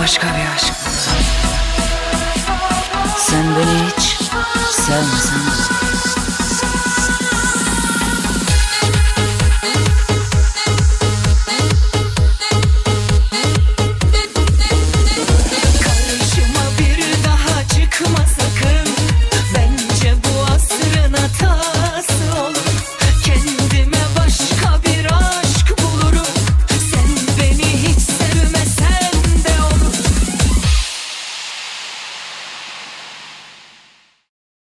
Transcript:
başka bir aşk. Sen beni hiç sevmesen de.